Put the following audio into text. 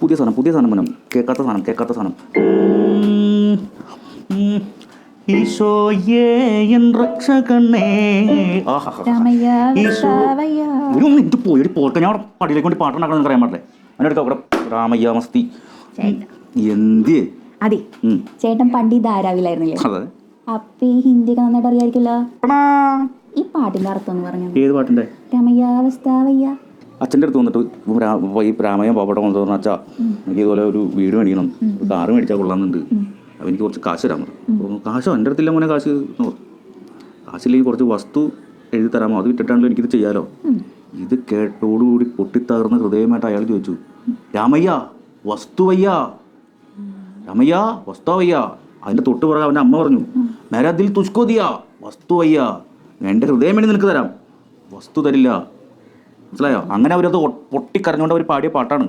പുതിയ സാധനം പുതിയ സാധനം വേണം. കേൾക്കാത്ത സാധനം കേൾക്കാത്ത സാധനം. ഈശോയേ എൻ രക്ഷകണ്ണേ. ഒരു പോയി ഒരു പോട്ടെ. ഞാൻ അവിടെ പടിയിലേക്ക് കൊണ്ട് പാട്ടുണ്ടാക്കണം അറിയാൻ പാടില്ലേ? അവിടെ രാമയ്യ മസ്തി. ചേട്ടൻ. എന്ത്? അതെ. ചേട്ടൻ പണ്ട് ഈ ധാരാവിലായിരുന്നില്ലേ അതെ. അപ്പൊ ഈ ഹിന്ദിയൊക്കെ നന്നായിട്ട് ഈ പാട്ടിന്റെ അർത്ഥം എന്ന് പറഞ്ഞു ഏത് പാട്ടിന്റെ? രമയ്യ വസ്താവയ്യ അച്ഛന്റെ അടുത്ത് വന്നിട്ട് ഈ രാമയ്യ പാവപ്പെട്ട കൊണ്ടു പറഞ്ഞ അച്ഛാ എനിക്ക് ഇതുപോലെ ഒരു വീട് മേടിക്കണം. ഒരു കാറ് മേടിച്ചാൽ കൊള്ളാമെന്നുണ്ട്. അപ്പോൾ എനിക്ക് കുറച്ച് കാശ് തരാൻ പറഞ്ഞു. അപ്പോൾ കാശോ എന്റെ അടുത്തില്ല മോനെ കാശ് എന്ന് പറഞ്ഞു. കാശില്ലെങ്കിൽ കുറച്ച് വസ്തു എഴുതി തരാമോ? അത് വിട്ടിട്ടാണല്ലോ എനിക്കിത് ചെയ്യാലോ? ഇത് കേട്ടോടുകൂടി പൊട്ടിത്തകർന്ന ഹൃദയമായിട്ട് അയാൾ ചോദിച്ചു രാമയ്യ വസ്തുവയ്യ രാമയ്യ വസ്തുവയ്യ അതിന്റെ തൊട്ട് പുറകെ അവന്റെ അമ്മ പറഞ്ഞു മേരെ ദിൽ തുഷ്കോദിയ വസ്തുവയ്യ എന്റെ ഹൃദയം വേണ്ടി നിനക്ക് തരാം. വസ്തു തരില്ല. മനസ്സിലായോ? അങ്ങനെ അവരത് പൊട്ടിക്കരഞ്ഞുകൊണ്ട് അവർ പാടിയ പാട്ടാണ്.